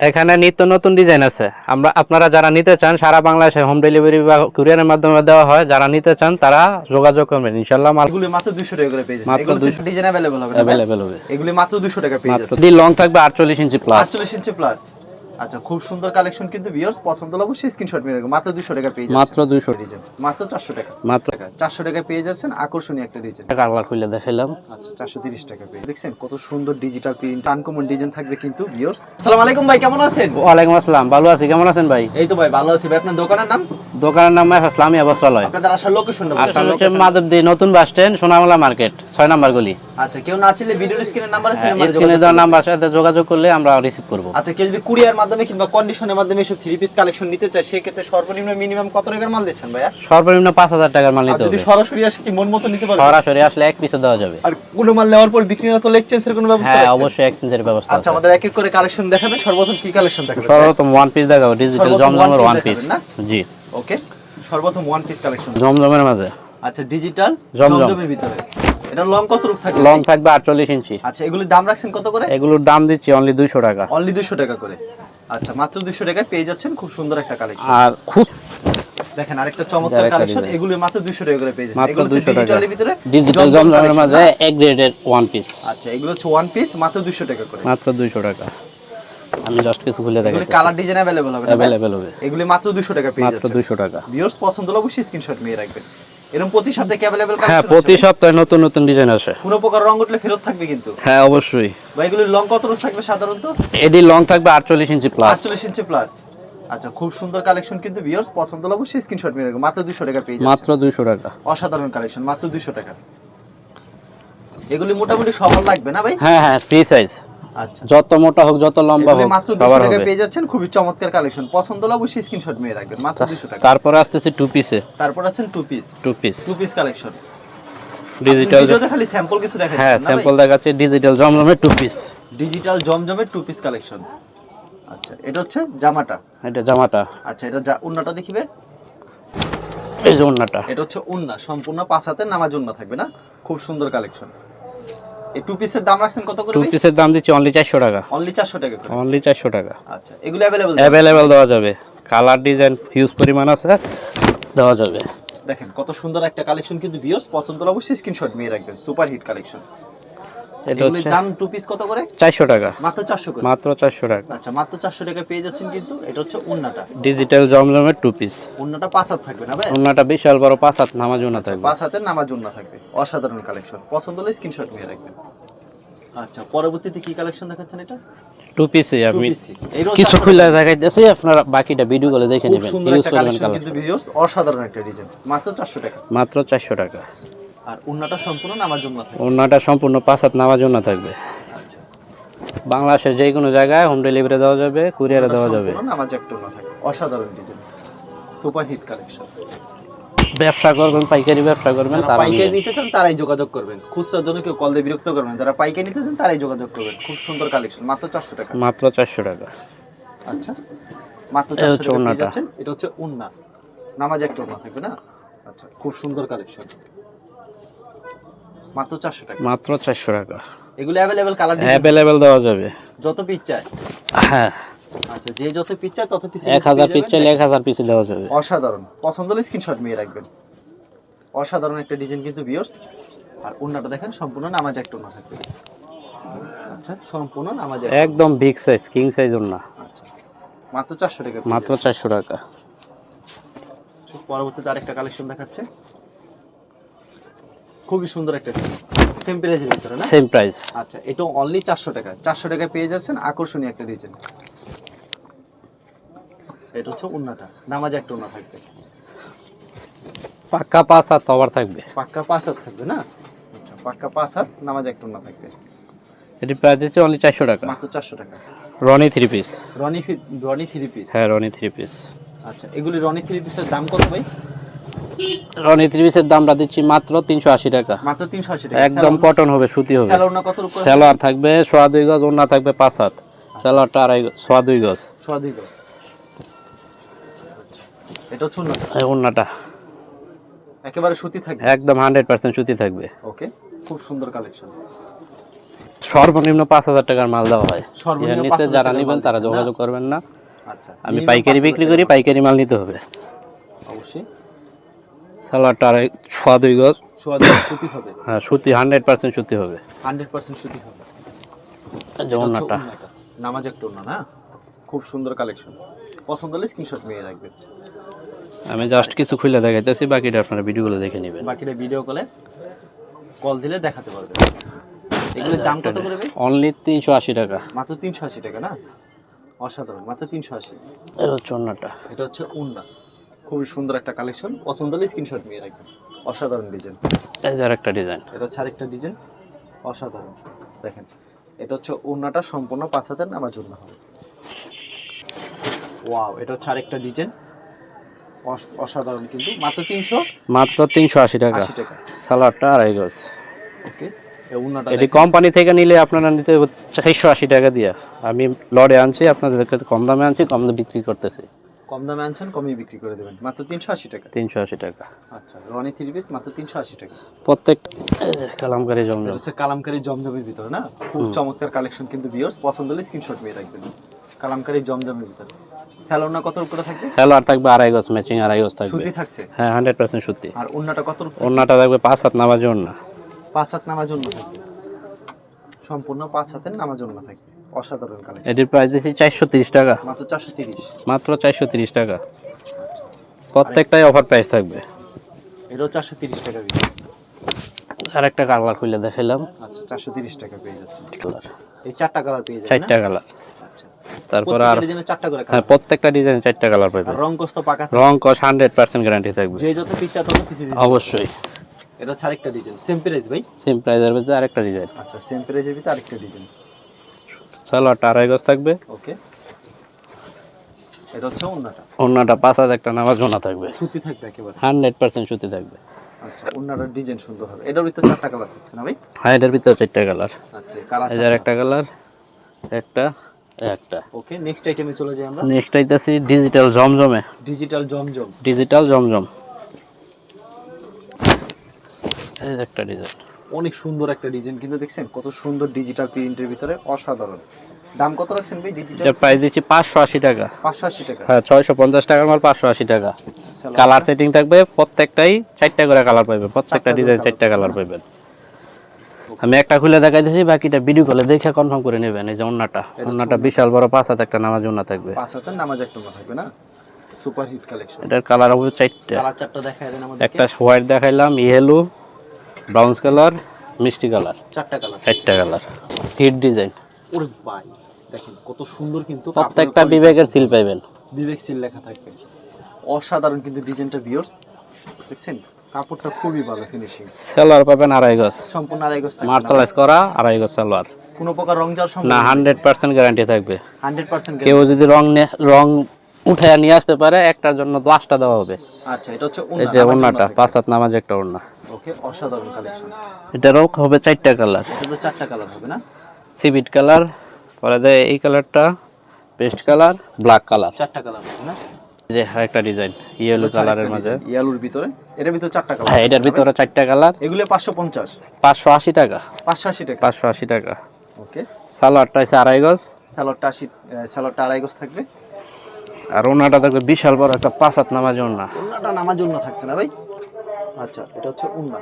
এখানে নিত্য নতুন ডিজাইন আছে আমরা আপনারা যারা নিতে চান সারা বাংলাদেশে হোম ডেলিভারি বা কুরিয়ারের মাধ্যমে দেওয়া হয় যারা নিতে চান তারা যোগাযোগ করবেন ইনশাল্লাহ মাল এগুলি মাত্র 200 টাকা করে পেয়ে যাচ্ছেন মাত্র এগুলো 200 ডিজাইন अवेलेबल হবে না ভাই? অ্যাভেলেবেল হবে এগুলি মাত্র 200 টাকা পেয়ে মাত্র যাচ্ছেন ডি লং থাকবে আটচল্লিশ ইঞ্চি প্লাস 48 ইঞ্চি প্লাস আচ্ছা খুব সুন্দর কালেকশন কিন্তু ভিউয়ার্স পছন্দ হলে অবশ্যই স্ক্রিনশট মেরে মাত্র 200 টাকা পেয়ে যাচ্ছেন। মাত্র দুইশো। ডিজাইন মাত্র 400 টাকা। মাত্র। টাকা। 400 টাকা পেয়ে যাচ্ছেন আকর্ষণীয় একটা ডিজাইন কালার খুলে দেখাইলাম। আচ্ছা 430 টাকা পেয়ে। দেখছেন কত সুন্দর ডিজিটাল প্রিন্ট আনকমন ডিজাইন থাকবে কিন্তু ভিউয়ার্স আসসালামু আলাইকুম ভাই কেমন আছেন? ওয়ালাইকুম আসসালাম ভালো আছি কেমন আছেন ভাই? এই তো ভাই ভালো আছি ভাই। আপনার দোকানের নাম? দোকানের নাম আসলামী অবস্থালয় আপনাদের আসার লোকেশনটা আসলে হচ্ছে মাধবদী নতুন বাস স্ট্যান্ড সোনামলা মার্কেট ছয় নাম্বার গলি। আচ্ছা কেউ না চাইলে ভিডিওর স্ক্রিনের নাম্বার আছে নাম্বারে স্ক্রিনে দেওয়া নাম্বার সাথে যোগাযোগ করলে আমরা রিসিভ করব। আচ্ছা কেউ যদি কুরিয়ার মাধ্যমে কিংবা কন্ডিশনের মাধ্যমে এসব থ্রি পিস কালেকশন নিতে চায় সেক্ষেত্রে সর্বনিম্ন মিনিমাম কত টাকার মাল দিচ্ছেন ভাইয়া? সর্বনিম্ন পাঁচ হাজার টাকার মাল আর নিতে যদি সরাসরি আসে কি মন মতো নিতে পারবে? সরাসরি আসলে এক পিসে দেওয়া যাবে। আর কোনো মাল নেওয়ার পর বিক্রি না তো এক্সচেঞ্জের কোনো ব্যবস্থা আছে হ্যাঁ আছে অবশ্যই এক্সচেঞ্জের ব্যবস্থা আচ্ছা আমাদের এক এক করে কালেকশন দেখাবে সর্বপ্রথম কি কালেকশন দেখাবে? সর্বপ্রথম ওয়ান পিস দেখাবো ডিজিটাল জমজমের ওয়ান পিস না? জি। ওকে সর্বপ্রথম ওয়ান পিস কালেকশন জমজমের মাঝে। আচ্ছা ডিজিটাল জমজমের ভিতরে। এটা লং কত রূপ থাকে লং থাকবে আটচল্লিশ ইঞ্চি আচ্ছা এগুলির দাম রাখছেন কত করে এগুলোর দাম দিচ্ছি অনলি দুইশো টাকা অনলি 200 টাকা করে আচ্ছা মাত্র 200 টাকায় পেয়ে যাচ্ছেন খুব সুন্দর একটা কালেকশন আর খুব দেখেন আরেকটা চমৎকার আরেকটা কালেকশন design। এগুলো মাত্র 200 টাকা করে পেয়ে যাচ্ছেন মাত্র এগুলো হচ্ছে দুইশো টাকা ডিজিটালের ভিতরে ডিজিটাল জমজম জমজমের collection, মাঝে না? এক গ্রেডের ওয়ান পিস আচ্ছা এগুলো হচ্ছে ওয়ান পিস মাত্র 200 টাকা করে মাত্র দুইশো টাকা আমি জাস্ট কিছু খুলে এগুলো দেখাই কালার ডিজাইন अवेलेबल হবে না ভাই? অ্যাভেলেবেল হবে এগুলি মাত্র 200 টাকা পেয়ে মাত্র যাচ্ছেন দুইশো টাকা ভিউয়ার্স পছন্দ হলে অবশ্যই স্ক্রিনশট নিয়ে রাখবেন এরকম প্রতি সপ্তাহে কি अवेलेबल হ্যাঁ প্রতি সপ্তাহে নতুন নতুন ডিজাইন আসে কোনো প্রকার রং উঠলে ফেরত থাকবে কিন্তু হ্যাঁ অবশ্যই ভাই এগুলির লং কত রূপ থাকবে সাধারণত এডি লং থাকবে আটচল্লিশ ইঞ্চি প্লাস 48 ইঞ্চি প্লাস আচ্ছা খুব সুন্দর কালেকশন কিন্তু ভিউয়ার্স পছন্দ হলে অবশ্যই স্ক্রিনশট নিয়ে রাখবেন মাত্র 200 টাকা পেয়ে যাচ্ছেন মাত্র দুইশো টাকা অসাধারণ কালেকশন মাত্র 200 টাকা এগুলি মোটামুটি সবার লাগবে না ভাই হ্যাঁ হ্যাঁ ফ্রি সাইজ আচ্ছা যত মোটা হোক যত লম্বা হোক মাত্র 200 সবার হবে। পেয়ে যাচ্ছেন খুবই চমৎকার কালেকশন পছন্দ হলে অবশ্যই স্ক্রিনশট নিয়ে রাখবেন মাত্র 200 টাকা। তারপরে আসতেছে টু পিসে তারপর আছেন two piece two piece two piece collection digital খালি স্যাম্পল কিছু দেখাই হ্যাঁ স্যাম্পল দেখাচ্ছে ডিজিটাল জমজমের টু পিস ডিজিটাল জমজমের টু পিস কালেকশন আচ্ছা এটা হচ্ছে জামাটা। এটা জামাটা। আচ্ছা এটা উন্নাটা দেখিবে? এই যে ওড়নাটা এটা হচ্ছে উন্না সম্পূর্ণ পাঁচ হাতের নামাজ উন্না থাকবে না? খুব সুন্দর কালেকশন এই টু পিসের দাম রাখছেন কত করে টু পিসের দাম দিচ্ছি অনলি চারশো টাকা। অনলি চারশো টাকা করে। অনলি চারশো টাকা। আচ্ছা এগুলো অ্যাভেলেবেল অ্যাভেলেবেল দেওয়া যাবে। কালার ডিজাইন হিউজ পরিমাণ আছে দেওয়া যাবে। দেখেন কত সুন্দর একটা কালেকশন কিন্তু ভিউয়ার্স পছন্দ হলে অবশ্যই স্ক্রিনশট নিয়ে রাখবেন। সুপার হিট কালেকশন এটা হচ্ছে দাম টু পিস কত করে? চারশো টাকা। মাত্র চারশো করে? মাত্র চারশো টাকা। আচ্ছা মাত্র চারশো টাকা পেয়ে যাচ্ছেন কিন্তু এটা হচ্ছে উন্নাটা ডিজিটাল জমজমের টু পিস উন্নাটা পাঁচ হাত থাকবে না ভাই? ওড়নাটা বিশাল বড় পাঁচ হাত নামাজ ওড়না থাকবে। পাঁচ হাতের নামাজ উন্না থাকবে। অসাধারণ কালেকশন পছন্দ হলে স্ক্রিনশট নিয়ে রাখবেন। আচ্ছা পরবর্তীতে কি কালেকশন দেখাচ্ছেন এটা? টু পিসে আমি কিছু খুলে দেখাইতেছি আপনারা বাকিটা ভিডিও করে দেখে নেবেন। সুন্দর একটা কালেকশন কিন্তু অসাধারণ একটা ডিজাইন মাত্র চারশো টাকা। মাত্র চারশো টাকা। আর উন্নাটা সম্পূর্ণ নামাজ জন্য থাকে ওড়নাটা সম্পূর্ণ পাঁচ হাত নামাজ ওড়না থাকবে। আচ্ছা। বাংলাদেশের যে কোনো জায়গায় হোম ডেলিভারি দেওয়া যাবে কুরিয়ারে দেওয়া যাবে। নামাজ একটা উন্না থাকে অসাধারণ ডিজাইন সুপার হিট কালেকশন ব্যবসা করবেন পাইকারি ব্যবসা করবেন তারা পাইকারি নিতে চান তারাই যোগাযোগ করবেন। খুচরার জন্য কেউ কল দিয়ে বিরক্ত করবেন যারা পাইকারি নিতে চান তারাই যোগাযোগ করবেন। খুব সুন্দর কালেকশন মাত্র চারশো টাকা। মাত্র চারশো টাকা। আচ্ছা। মাত্র চারশো হচ্ছে টাকা এটা হচ্ছে উন্না নামাজ একটা উন্না থাকবে না? আচ্ছা খুব সুন্দর কালেকশন মাত্র চারশো টাকা। মাত্র চারশো টাকা। এগুলো অ্যাভেলেবেল কালার অ্যাভেলেবেল দেওয়া যাবে। যত পিস চায় হ্যাঁ। আচ্ছা যে যত পিস চায় তত পিস এক হাজার পিস চাইলে এক হাজার পিসে দেওয়া যাবে। অসাধারণ। পছন্দ হলে স্ক্রিনশট নিয়ে রাখবেন। অসাধারণ একটা ডিজাইন কিন্তু বিয়র্স আর উন্নাটা দেখেন সম্পূর্ণ নামাজ একটা উন্না থাকবে। আচ্ছা সম্পূর্ণ নামাজ একদম বিগ সাইজ কিং সাইজ ওড়না। আচ্ছা মাত্র চারশো টাকা মাত্র চারশো টাকা। যাচ্ছেন। পরবর্তীতে আরেকটা কালেকশন দেখাচ্ছে। খুবই সুন্দর একটা সেম প্রাইজের ভিতরে না? সেম প্রাইস আচ্ছা এটা অনলি চারশো টাকা। চারশো টাকায় পেয়ে যাচ্ছেন আকর্ষণীয় একটা দিয়েছেন এটা হচ্ছে উন্নাটা। নামাজ একটা উন্না থাকবে। পাক্কা পাঁচ হাত কভার থাকবে। পাক্কা পাঁচ হাত থাকবে না? আচ্ছা পাক্কা পাঁচ হাত নামাজ একটা উন্না থাকবে। এটি প্রাইস হচ্ছে অনলি চারশো টাকা। মাত্র চারশো টাকা। Rony three piece Rony Rony three piece হ্যাঁ রনি থ্রি পিস আচ্ছা এগুলি রনি থ্রি পিসের দাম কত ভাই? রনি থ্রি পিসের দামটা দিচ্ছি মাত্র তিনশো আশি টাকা। মাত্র তিনশো আশি টাকা। একদম কটন হবে সুতি হবে। স্যালোয়ার থাকবে সোয়া দুই গজ ওড়না থাকবে পাঁচ হাত। স্যালোয়ারটা আড়াই সোয়া দুই গজ। সোয়া দুই গজ। আচ্ছা, এটা হচ্ছে উন্নত একেবারে সুতি থাকবে? একদম হান্ড্রেড পার্সেন্ট সুতি থাকবে। ওকে খুব সুন্দর কালেকশন। সর্বনিম্ন পাঁচ হাজার টাকার মাল দেওয়া হয়। নিচে যারা নেবেন তারা যোগাযোগ করবেন না। আচ্ছা আমি পাইকারি বিক্রি করি পাইকারি মাল নিতে হবে। অবশ্যই। সালোয়ারটা আড়াই ছোয়া দুই গজ। সোয়া দুই সুতি হবে। হ্যাঁ সুতি হান্ড্রেড পার্সেন্ট সুতি হবে। হান্ড্রেড পার্সেন্ট সুতি হবে। এটা ওড়নাটা। নামাজ একটা ওড়না না? খুব সুন্দর কালেকশন। পছন্দ হলে স্ক্রিনশট নিয়ে রাখবেন। আমি জাস্ট কিছু খুলে দেখাইতেছি বাকিটা আপনারা ভিডিওগুলো দেখে নেবেন। বাকিটা ভিডিও কলে কল দিলে দেখাতে পারবেন। এগুলোর দাম কত করে? অনলি তিনশো আশি টাকা। মাত্র তিনশো আশি টাকা না? অসাধারণ মাত্র তিনশো আশি। এই হচ্ছে অন্যটা এটা হচ্ছে উন্না খুবই সুন্দর একটা কালেকশন। পছন্দ হলে স্ক্রিনশট নিয়ে রাখবেন। অসাধারণ ডিজাইন এই যে আরেকটা ডিজাইন এটা হচ্ছে আরেকটা ডিজাইন অসাধারণ। দেখেন এটা হচ্ছে উন্নাটা সম্পূর্ণ পাঁচ হাতের নামার জন্য হবে। ওয়াও এটা হচ্ছে আরেকটা ডিজাইন অসাধারণ কিন্তু। মাত্র তিনশো মাত্র তিনশো আশি টাকা। আশি টাকা। সালোয়ারটা আড়াই গজ। ওকে এটি কোম্পানি থেকে নিলে আপনারা নিতে চারশো আশি টাকা দিয়ে। আমি লড়ে আনছি আপনাদেরকে কম দামে আনছি কম দামে বিক্রি করতেছি। কম দামে আনছেন কমই বিক্রি করে দেবেন। মাত্র তিনশো আশি টাকা। তিনশো আশি টাকা। আচ্ছা রনি থ্রি পিস মাত্র তিনশো আশি টাকা। প্রত্যেক কালামকারি জমজম। হচ্ছে কালামকারি জমজমের ভিতরে না? খুব চমৎকার কালেকশন কিন্তু বিয়ার্স পছন্দ হলে স্ক্রিনশট নিয়ে রাখবেন। কালামকারি জমজমের ভিতরে। স্যালোনা কত উপরে থাকবে? হ্যালো আর থাকবে আড়াই গজ ম্যাচিং আড়াই গজ থাকবে। সুতি থাকছে? হ্যাঁ হান্ড্রেড পার্সেন্ট সুতি। আর অন্যটা কত অন্যটা থাকবে? পাঁচ হাত নামাজ ওন্না পাঁচ হাত নামার জন্য থাকবে। সম্পূর্ণ পাঁচ হাতের নামার জন্য থাকবে। অসাধারণ কালেকশন এটির প্রাইস দিচ্ছি চারশো তিরিশ টাকা। মাত্র চারশো তিরিশ। মাত্র চারশো তিরিশ টাকা। প্রত্যেকটাই অফার প্রাইস থাকবে। এটাও চারশো তিরিশ টাকা আর একটা কালার খুলে দেখাইলাম। আচ্ছা চারশো তিরিশ টাকা পেয়ে যাচ্ছে। কালার এই চারটা কালার পেয়ে যাবে চারটা কালার আচ্ছা। তারপর আর চারটা করে হ্যাঁ প্রত্যেকটা ডিজাইন চারটা কালার পাবে কস্ত পাকা। রং কস হান্ড্রেড পার্সেন্ট গ্যারান্টি থাকবে। যে যত তত অবশ্যই। এটা হচ্ছে আরেকটা ডিজাইন সেম প্রাইস ভাই? সেম প্রাইসের ভিতরে আরেকটা ডিজাইন আচ্ছা সেম প্রাইজের ভিতরে আরেকটা ডিজাইন সালোয়ারটা আড়াই গজ থাকবে। ওকে। এটা হচ্ছে অন্যটা অন্যটা পাঁচ হাজার একটা নামাজ গোনা থাকবে। সুতি থাকবে একেবারে? হান্ড্রেড পার্সেন্ট সুতি থাকবে। আচ্ছা ডিজাইন সুন্দর হবে। এটার ভিতরে চারটা কালার থাকছে না ভাই? হ্যাঁ এটার ভিতরে চারটা কালার। আচ্ছা কালার একটা কালার একটা একটা। ওকে নেক্সট আইটেমে চলে যাই আমরা। নেক্সট আইতেছি ডিজিটাল জমজমে। ডিজিটাল জমজম। ডিজিটাল জমজম। এই একটা ডিজাইন অনেক সুন্দর একটা ডিজাইন। কিন্তু দেখছেন কত সুন্দর ডিজিটাল প্রিন্টের ভিতরে অসাধারণ। দাম কত রাখছেন ভাই ডিজিটাল প্রাইস দিচ্ছি পাঁচশো আশি টাকা। পাঁচশো আশি টাকা। হ্যাঁ ছয়শো পঞ্চাশ টাকার মাল পাঁচশো আশি টাকা। কালার সেটিং থাকবে প্রত্যেকটাই চারটা করে কালার পাবেন প্রত্যেকটা ডিজাইন চারটা কালার পাবেন আমি একটা খুলে দেখাইতেছি বাকিটা ভিডিও কলে দেখে কনফার্ম করে নেবেন এই যে অন্যটা। অন্যটা বিশাল বড় পাঁচ হাত একটা নামাজ অন্য থাকবে। পাঁচ হাতের নামাজ একটা থাকবে না? সুপার হিট কালেকশন এটার কালার হবে চারটা। কালার চারটা দেখায় দেন আমাদের একটা হোয়াইট দেখাইলাম ইয়েলো ব্রাউন্স কালার মিষ্টি কালার। চারটা কালার। চারটা কালার। Hit design. ওরে ভাই দেখেন কত সুন্দর কিন্তু প্রত্যেকটা বিবেকের সিল quality, বিবেক সিল লেখা থাকবে। অসাধারণ কিন্তু ডিজাইনটা ভিউয়ার্স দেখছেন? কাপড়টা খুবই ভালো ফিনিশিং সালোয়ার পাবেন আড়াই গজ। সম্পূর্ণ আড়াই গজ মার্শালাইজ করা আড়াই গজ সালোয়ার কোনো প্রকার রং যাওয়ার না সম্ভাবনা হান্ড্রেড পার্সেন্ট গ্যারান্টি থাকবে। হান্ড্রেড পার্সেন্ট কেউ যদি রং নে- রং উঠে নিয়ে আসতে পারে একটার জন্য দশটা দেওয়া হবে। আচ্ছা এটা হচ্ছে পাঁচ হাত নামাজ একটা ওড়না ওকে অসাধারণ কালেকশন এটারও হবে চারটা কালার। এটা চারটা কালার হবে না? সিবিট কালার পরে দেয় এই কালারটা পেস্ট কালার ব্ল্যাক কালার। চারটা কালার হবে না? যে আরেকটা ডিজাইন ইয়েলো কালারের মাঝে। ইয়ালুর ভিতরে। এটার ভিতরে চারটা কালার হ্যাঁ এটার ভিতরে চারটা কালার। এগুলো পাঁচশো পঞ্চাশ। পাঁচশো আশি টাকা। পাঁচশো আশি টাকা। ওকে। সালোয়ারটা হচ্ছে আড়াই গজ। স্যালাডটা আড়াই গজ থাকবে। আর ওনাটা দেখবে বিশাল বড় একটা পাঁচ হাত নামাজ ওড়না উন্নাটা নামার জন্য থাকছে না ভাই? আচ্ছা এটা হচ্ছে উন্না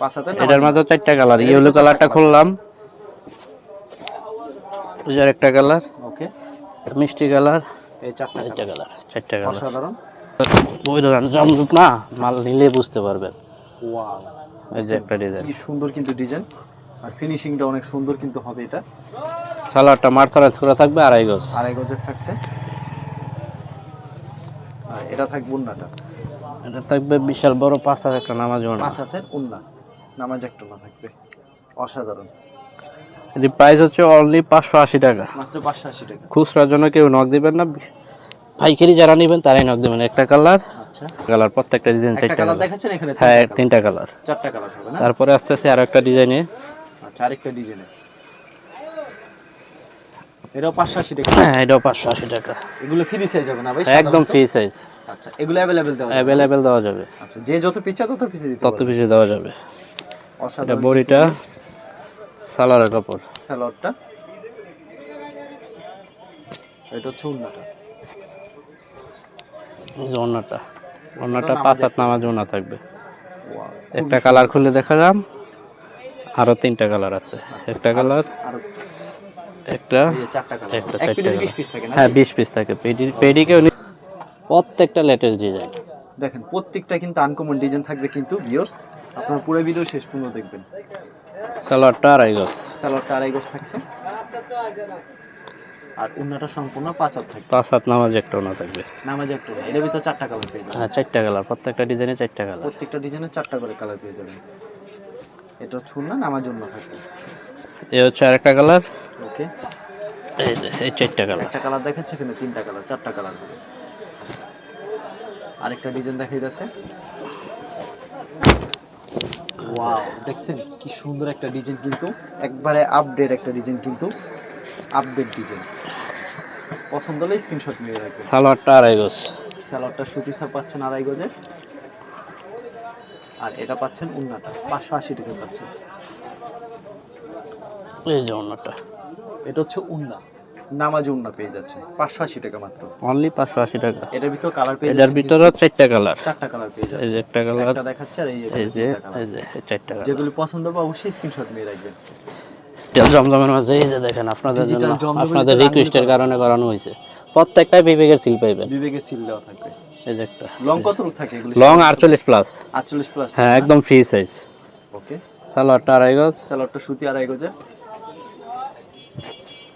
পাঁচ হাতের এটার মাঝে চারটা কালার ইয়েলো কালারটা খুললাম। যে একটা কালার ওকে। মিষ্টি কালার। এই চারটা চারটা কালার। চারটা কালার। অসাধারণ। ওই দোকান জমজুক না মাল নিলে বুঝতে পারবেন। ওয়াও। এই যে একটা ডিজাইন কি সুন্দর কিন্তু ডিজাইন আর ফিনিশিংটা অনেক সুন্দর কিন্তু হবে এটা। সালোয়ারটা মার্শালাইজ করা থাকবে আড়াই গজ। আড়াই গজের থাকছে। এটা থাকবে উন্নাটা। এটা থাকবে বিশাল বড় পাঁচ হাজার একটা নামাজ পাঁচ হাতের উন্না। নামাজ একটা না থাকবে। অসাধারণ। এটি প্রাইস হচ্ছে অনলি পাঁচশো আশি টাকা। মাত্র পাঁচশো আশি টাকা। খুচরার জন্য কেউ নক দিবেন না। পাইকারি যারা নেবেন তারাই নক দিবেন। একটা কালার আচ্ছা। কালার প্রত্যেকটা ডিজাইন চারটা কালার দেখাচ্ছেন এখানে হ্যাঁ তিনটা কালার চারটা কালার হবে না? তারপরে আসতেছে আরও একটা ডিজাইনে আচ্ছা আরেকটা ডিজাইনে এটাও পাঁচশো আশি টাকা। এটাও পাঁচশো আশি টাকা। এগুলো ফ্রি সাইজ হবে না ভাই? একদম ফ্রি সাইজ আচ্ছা এগুলো অ্যাভেলেবেল দেওয়া অ্যাভেলেবেল দেওয়া যাবে। আচ্ছা যে যত পিছা তত পিছিয়ে দিতে তত পিছিয়ে দেওয়া যাবে। এটা বড়িটা সালোয়ারের কাপড়। স্যালোয়ারটা এটা ওড়নাটা। ওড়নাটা। নামাজে- পাঁচ হাত নামাজ ওড়না থাকবে। একটা কালার খুলে দেখা যাম আরও তিনটা কালার আছে। একটা কালার আর একটা এই যে চারটা কালার একটা, এক চারটা পিসে colour। 20 পিস থাকে না? হ্যাঁ বিশ পিস থাকে। পেডি পেডিকেও প্রত্যেকটা লেটেস্ট ডিজাইন দেখেন প্রত্যেকটা কিন্তু আনকমন ডিজাইন থাকবে কিন্তু ভিউয়ার্স আপনারা পুরো ভিডিও শেষ পর্যন্ত দেখবেন। সালোয়ারটা আড়াই গজ। স্যালোয়ারটা আড়াই গজ থাকছে। আর উন্নাটা সম্পূর্ণ পাঁচ হাত থাকবে। পাঁচ হাত নামাজ একটা ওনা থাকবে। নামাজ একটু না। এর ভিতরে চারটা কালার পেয়ে যাবেন। হ্যাঁ চারটা কালার প্রত্যেকটা ডিজাইনে চারটা কালার প্রত্যেকটা ডিজাইনে চারটা করে কালার পেয়ে যাবেন। এটা হচ্ছে উন্না নামাজ জন্য থাকবে। এই হচ্ছে আরেকটা কালার ওকে। এই যে এই চারটা কালার একটা কালার দেখাচ্ছে এখানে তিনটা কালার চারটা কালার হবে আরেকটা ডিজাইন দেখাই যাচ্ছে ওয়াও দেখছেন কি সুন্দর একটা ডিজাইন কিন্তু। একবারে আপডেট একটা ডিজাইন কিন্তু। আপডেট ডিজাইন পছন্দ হলে স্ক্রিনশট নিয়ে রাখবেন। সালোয়ারটা আড়াই গজ। স্যালোয়ারটা সুতিথা পাচ্ছেন আড়াই গজের। আর এটা পাচ্ছেন উন্নাটা পাঁচশো আশি টাকা পাচ্ছেন। এই যে ওনাটা এটা হচ্ছে উন্না। নামাজি উন্না পেয়ে যাচ্ছে। পাঁচশো আশি টাকা মাত্র। অনলি পাঁচশো আশি টাকা। এটার ভিতর কালার পেয়ে এটার ভিতরে চারটা কালার চারটা কালার পেয়ে এই যাচ্ছে যে একটা কালার একটা দেখাচ্ছে আর এই যে এই যে এই যে চারটা কালার যেগুলি পছন্দ হবে অবশ্যই স্ক্রিনশট নিয়ে রাখবেন। জমজমের মাঝে এই যে দেখেন আপনাদের জন্য আপনাদের রিকোয়েস্টের কারণে করানো হয়েছে। প্রত্যেকটাই বিবেকের সিল পাইবেন। বিবেকের সিল দেওয়া থাকবে। এই যে একটা। লং কত থাকে এগুলি? লং আটচল্লিশ প্লাস আটচল্লিশ প্লাস হ্যাঁ একদম ফ্রি সাইজ ওকে সালোয়ারটা আড়াই গজ। স্যালাডটা সুতি আড়াই গজের।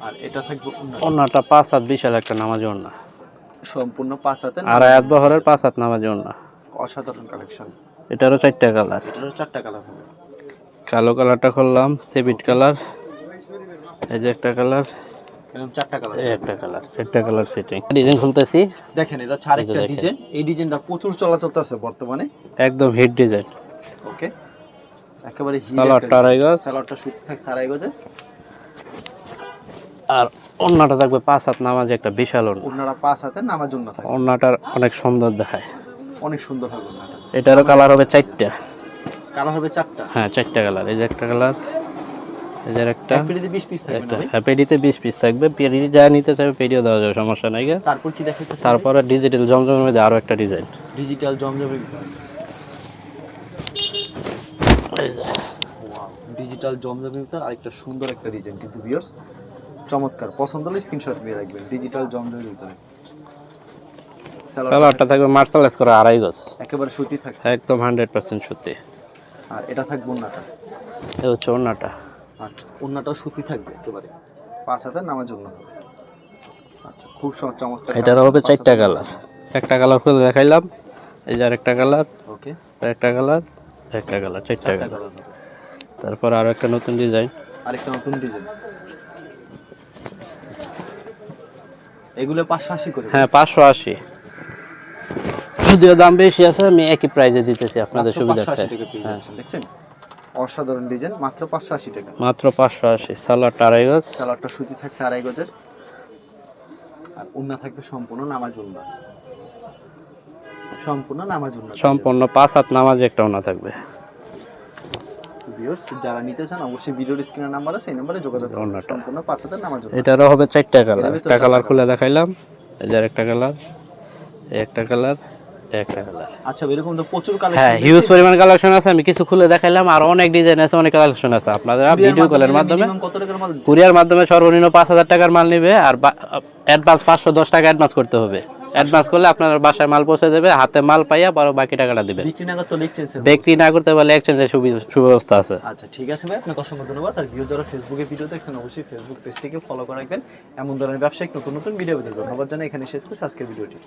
আর এটা থাকবে উন্না। ওনাটা পাঁচ হাত বিশাল একটা নামাজি ওনা সম্পূর্ণ পাঁচ হাতে আড়াই হাত বহরের পাঁচ হাত নামাজি ওনা অসাধারণ কালেকশন এটারও চারটা কালার এটারও চারটা কালার হবে। কালো কালারটা করলাম সেবিট কালার এই যে একটা কালার একটা কালার চারটা কালার সেটিং ডিজাইন খুলতেছি। দেখেন এটা হচ্ছে আরেকটা এই ডিজাইন। এই ডিজাইনটা প্রচুর চলাচল আছে বর্তমানে। একদম হিট ডিজাইন ওকে একেবারে সালোয়ারটা আড়াই গজ স্যালাডটা সুতি থাকছে আড়াই আর ওন্নাটা থাকবে পাঁচ হাত নামাজি একটা বিশাল ওনারা পাঁচ হাতে নামার জন্য থাকে। ওন্নাটার অনেক সুন্দর দেখায়। অনেক সুন্দর হবে এটারও কালার হবে চারটা। কালার হবে চারটা? হ্যাঁ চারটা কালার। এই যে একটা কালার এই যে একটা। পিস থাকবে হ্যাঁ পেডিতে বিশ পিস থাকবে। পেডি যা নিতে চাইবে পেডিও দেওয়া যাবে সমস্যা নাই তারপর কি দেখাইতেছে তারপরে ডিজিটাল জমজমের মধ্যে একটা ডিজাইন ডিজিটাল জমজমের ডিজিটাল জমজমের ভিতরে আরেকটা সুন্দর একটা ডিজাইন কিন্তু ভিউয়ার্স চমৎকার। পছন্দ হলে স্ক্রিনশট নিয়ে রাখবেন ডিজিটাল জমজমের ভিতরে। সালোয়ারটা থাকবে মার্শালাইজ করা আড়াই গজ। একেবারে সুতি থাকছে। একদম হান্ড্রেড পার্সেন্ট সত্যি আর এটা থাকবে ওন্নাটা এ হচ্ছে ওন্নাটা আচ্ছা ওন্নাটাও সুতি থাকবে একেবারে। পাঁচ হাতের নামার জন্য আচ্ছা খুব চমৎকার এটারও হবে চারটা কালার। একটা কালার খুলে দেখাইলাম এই যে আরেকটা কালার। ওকে। একটা কালার একটা কালার চারটা কালার। তারপর আরও একটা নতুন ডিজাইন আরেকটা নতুন ডিজাইন এগুলো পাঁচশো আশি করে হ্যাঁ পাঁচশো আশি। যদিও দাম বেশি আছে আমি একই প্রাইজে দিতেছি আপনাদের সুবিধার্থে। হ্যাঁ। দেখছেন? অসাধারণ ডিজাইন মাত্র পাঁচশো আশি টাকা। মাত্র পাঁচশো আশি সালোয়ারটা আড়াই গজ। সালোয়ারটা সুতি থাকছে আড়াই গজের। আর উন্না থাকবে সম্পূর্ণ নামাজ উন্না। সম্পূর্ণ নামাজ উন্না। সম্পূর্ণ পাঁচ হাত নামাজ একটা ওনা থাকবে। ভিউয়ার্স যারা নিতে চান অবশ্যই ভিডিওর স্ক্রিনের নাম্বার আছে এই নাম্বারে যোগাযোগ করুন। সম্পূর্ণ পাঁচ হাজার নামাজ এটারও হবে চারটা কালার একটা কালার খুলে দেখাইলাম। একটা কালার একটা কালার একটা কালার আচ্ছা এরকম তো প্রচুর হ্যাঁ হিউজ পরিমাণ কালেকশন আছে আমি কিছু খুলে দেখাইলাম আর অনেক ডিজাইন আছে অনেক কালেকশন আছে। আপনারা ভিডিও কলের মাধ্যমে কুরিয়ার মাধ্যমে সর্বনিম্ন পাঁচ হাজার টাকার মাল নিবে আর অ্যাডভান্স পাঁচশো দশ টাকা অ্যাডভান্স করতে হবে। অ্যাডভান্স করলে আপনার বাসায় মাল পৌঁছে দেবে হাতে মাল পাইয়া বারো বাকি টাকাটা দিবে। বিক্রি না করতে লিখছেন স্যার বিক্রি না করতে পারলে এক্সচেঞ্জের সুবি- সুব্যবস্থা আছে। আচ্ছা ঠিক আছে ভাই আপনাকে অসংখ্য ধন্যবাদ। আর ভিউ যারা ফেসবুকে ভিডিও দেখছেন অবশ্যই ফেসবুক পেজটিকে ফলো করে রাখবেন। এমন ধরনের ব্যবসায়িক নতুন নতুন ভিডিও পেতে ধন্যবাদ জানাই। এখানে শেষ করছি আজকের ভিডিওটি